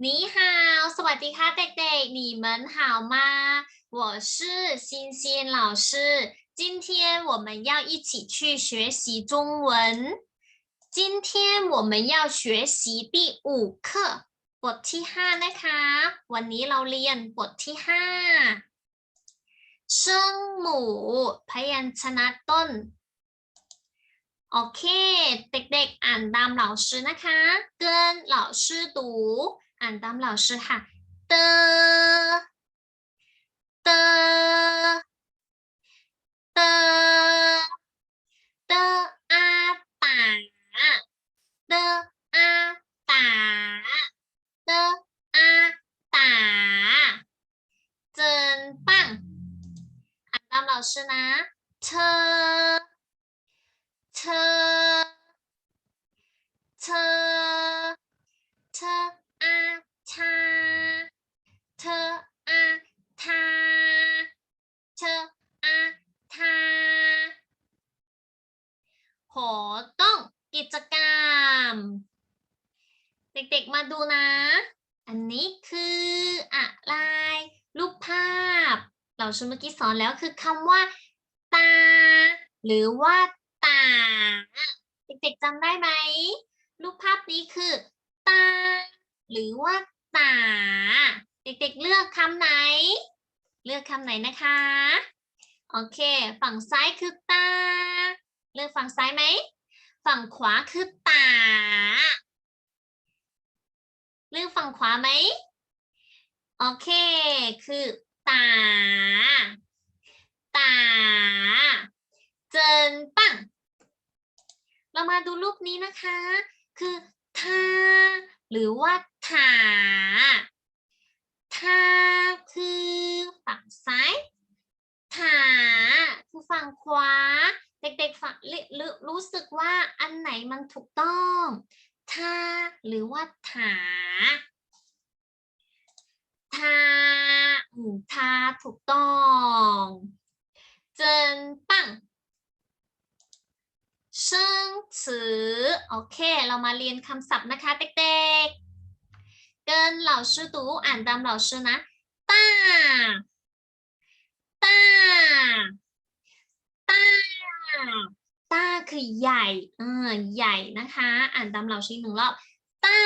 你好，สวัสดีค่ะเด็กๆ，你们好吗？我是欣欣老师，今天我们要一起去学习中文。今天我们要学习第五课บทที่ห้านะคะ วันนี้เราเรียนบทที่ห้า声母พยัญชนะต้น โอเค เด็กๆ อ่านตามเหล่าชื่อนะคะ跟老师读 อ่านตามเหล่าชื่อค่ะเตอเตอเตอเตออาตาเตออาตาเตออาตาเจินปังอ่านตามเหล่าชื่อนะเธอ เธอ เธอ เธออาชา เธออาทา เธออาทาโหต้องกิจกรรม เด็กๆมาดูนะ อันนี้คืออะไร รูปภาพ เราชุดเมื่อกี้สอนแล้วคือคำว่า ตา หรือว่าตา เด็กๆจำได้ไหมรูปภาพนี้คือ ตา หรือว่าตา เด็กๆเลือกคำไหน เลือกคำไหนนะคะ โอเค ฝั่งซ้ายคือตา เลือกฝั่งซ้ายไหม ฝั่งขวาคือตา เลือกฝั่งขวาไหม โอเค คือ ตา ตา เจินปัง เรามาดูรูปนี้นะคะ คือทาหรือว่าถาทาคือฝั่งซ้ายถาคือฝั่งขวา เด็กๆฝังรรรู้สึกว่าอันไหนมันถูกต้องทาหรือว่าถาทาอืม ทาถูกต้องเจนปังเชิงสือโอเค เรามาเรียนคำศัพท์นะคะเด็กๆ เกินเหล่าชื่อตูอ่านตามเหล่าชื่อนะตาตาตาตาคือใหญ่เออใหญ่นะคะ อ่านตามเหล่าชื่อหนึ่งรอบตา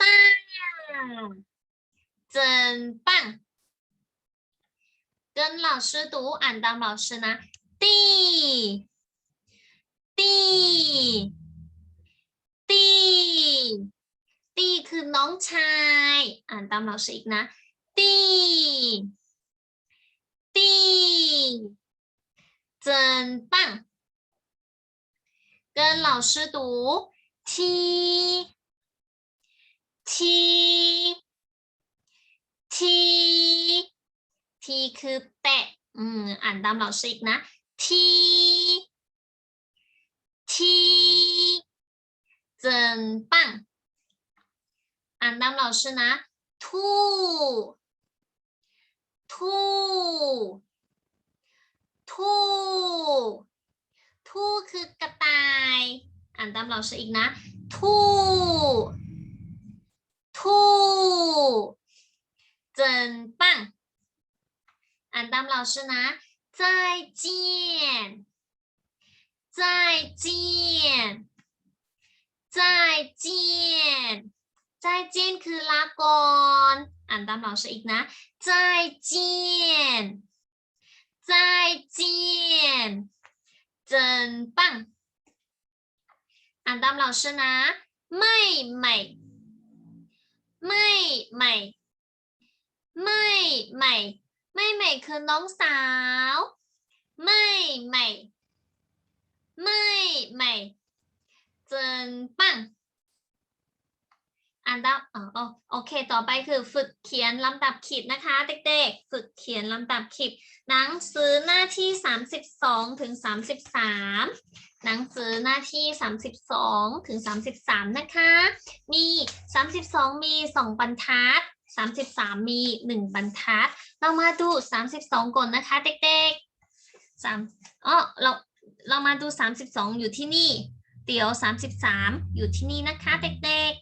ตา เจินปังเกินเหล่าชื่อตูอ่านตามเหล่าชื่อนะ ตีตีตีตีคือน้องชาย อ่านตามเราสิอีกนะ ตีตีเจินปัง跟老师读ทีทีที ที่คือแตะอืมอ่านตามเหล่าซิกนะ ทีทีเจนปังอ่านตามเหาซินะทูทูทูทูคือกระต่าย อ่านตามเหาซิอีกนะทูทูเจนปัง อ่านตามเราชื่อนะ再见再见再见再见คือลาก่อนอ่านตามเราชื่ออีกนะ再见再见真棒อ่านตามเราชื่อนะไม่ใหม่ไม่ใหม่ไม่ใหม่ ไม่ใหม่คือน้องสาว ไม่ใหม่ ไม่ใหม่เจินปังอ่านตามอ๋ออ๋อโอเค ต่อไปคือฝึกเขียนลำดับขีดนะคะ เด็กๆ ฝึกเขียนลำดับขีด หนังสือหน้าที่ 32ถึง33 หนังสือหน้าที่ 32ถึง33 นะคะ มี 32 มี 2 บรรทัด 33 มี 1 บรรทัด เรามาดู 32ก่อนนะคะ เด็กๆสามอ๋อเราเรามาดู 32 อยู่ที่นี่ เดี๋ยว 33 อยู่ที่นี่นะคะ เด็ก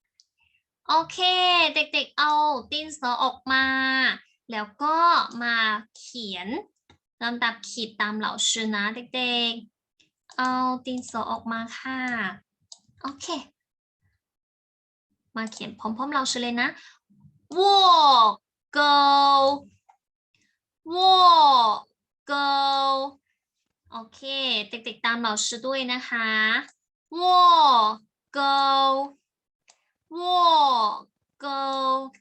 ๆ โอเค เด็กๆ เอาดินสอออกมา แล้วก็มาเขียนลำดับขีดตามเหล่าชื่อนะ เด็กๆ เอาดินสอออกมาค่ะ โอเค มาเขียนพร้อมๆเราชื่อเลยนะ go wall go ลโอเค เด็กๆตาม老师ด้วยนะคะ wall go wall go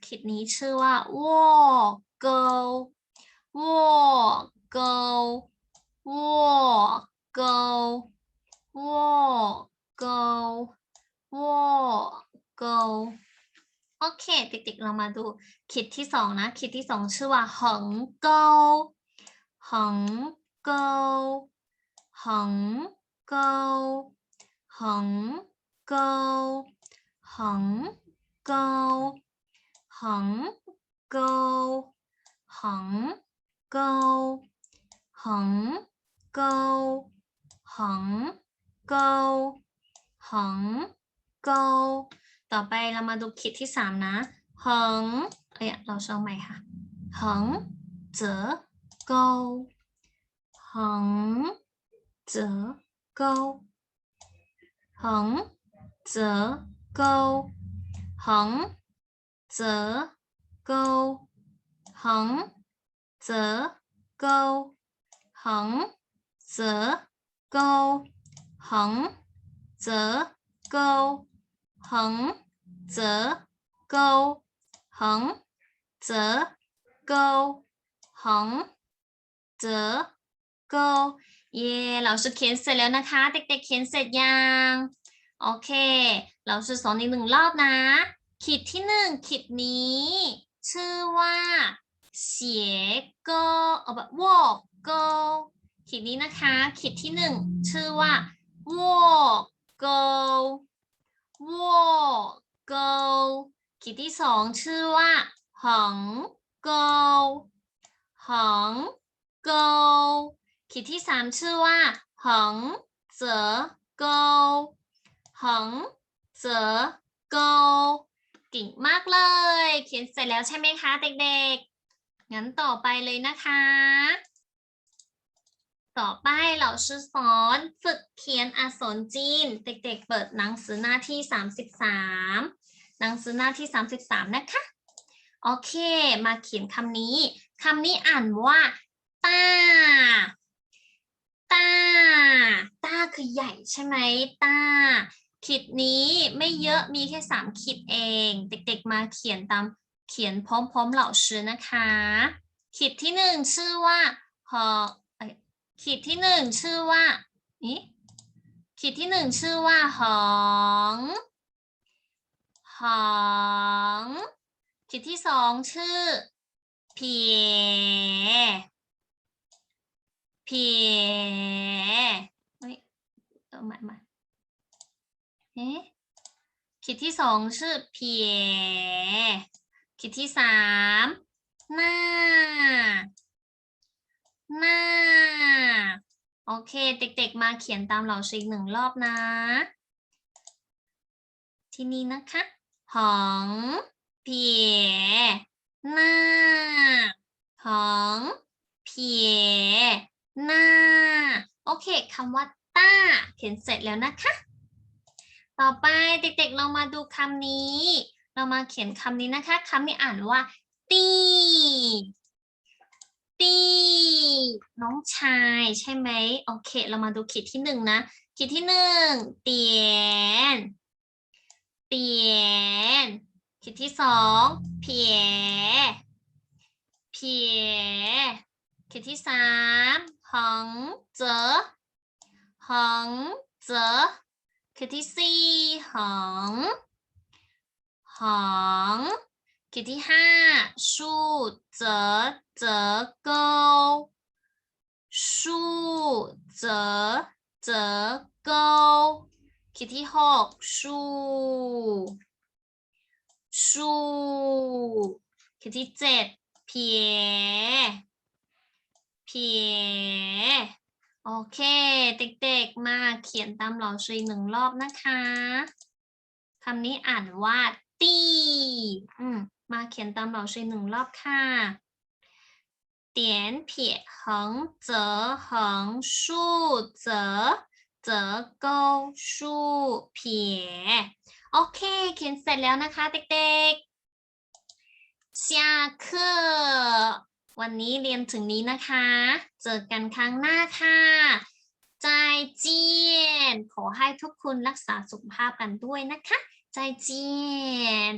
คิดนี้ชื่อว่า wall go wall go wall go wall go วัวเกล โอเคติ๊กๆ เรามาดูคิดที่สองนะ คิดที่สองชื่อว่าหงเกาหงเกาหงเกาหงเกาหงเกาหงเกาหงเกาหงเกาหงเกาหงเกา ต่อไปเรามาดูคิดที่สามนะหงเอ้ยเราเช่าใหม่ค่ะหงเจอโกหงเจอโกหงเจอโกหงเจอโกหงเจอโกหงเจอโกหงเจอโก 横折沟横折沟横折沟เย่เราจะเขียนเสร็จแล้วนะคะ เด็กๆเขียนเสร็จยัง โอเค เราจะสอนอีกหนึ่งรอบนะ ขีดที่หนึ่งขีดนี้ ชื่อว่าเสียโกเอาแบบวอกโกขีดนี้นะคะ ขีดที่หนึ่งชื่อว่าวอกโ กวอกโกขีดที่สองชื่อว่าหงโกหังโกขีดที่สามชื่อว่าหงเจอโกหังเจอโกเก่งมากเลย เขียนเสร็จแล้วใช่ไหมคะเด็กๆ งั้นต่อไปเลยนะคะ ต่อไปเราชื่อสอนฝึกเขียนอักษรจีน เด็กๆ เปิดหนังสือหน้าที่ 33 หนังสือหน้าที่ 33 นะคะ โอเค มาเขียนคำนี้ คำนี้อ่านว่าตาตาตาคือใหญ่ใช่ไหมตาขีดนี้ไม่เยอะมีแค่สามขีดเอง เด็กๆ มาเขียนตามเขียนพร้อมๆเหล่าชื่อนะคะ ขีดที่หนึ่งชื่อว่าหอ ขีดที่หนึ่งชื่อว่านี่ขีดที่หนึ่งชื่อว่าหองหองขีดที่สองชื่อเพียเพียเฮ้ยเออใหม่ใหม่เอ๊ะขีดที่สองชื่อเพียขีดที่สามหน้า หน้า โอ เค เด็กๆ มาเขียนตามเราอีกหนึ่งรอบนะ ที่นี่นะคะ หองเพียหน้าหองเพียหน้า โอเคคำว่าต้า เขียนเสร็จแล้วนะคะ ต่อไปเด็กๆ เรามาดูคำนี้ เรามาเขียนคำนี้นะคะคำนี้อ่านว่าตีตี น้องชายใช่ไหมโอเค เรามาดูขีดที่หนึ่งนะ ขีดที่หนึ่งเตียน เตียน ขีดที่สองเพียเพียขีดที่สามหงเจอหงเจอขีดที่สี่หงหง ขีดที่ห้าชูเจอเจอเกลชูเจอเจอเกลกิจที่หกสูงสูงขีดที่เจ็ดเพียเพียโอเค เด็กๆ มาเขียนตามหล่าซุยหนึ่งรอบนะคะคำนี้อ่านว่าตีอืม มาเขียนตามเหล่าเชยหนึ่งรอบค่ะ点撇横折横竖折折钩竖撇โอเค เขียนเสร็จแล้วนะคะเด็กๆ下课วันนี้เรียนถึงนี้นะคะ เจอกันครั้งหน้าค่ะใจเจียนขอให้ทุกคนรักษาสุขภาพกันด้วยนะคะใจเจียน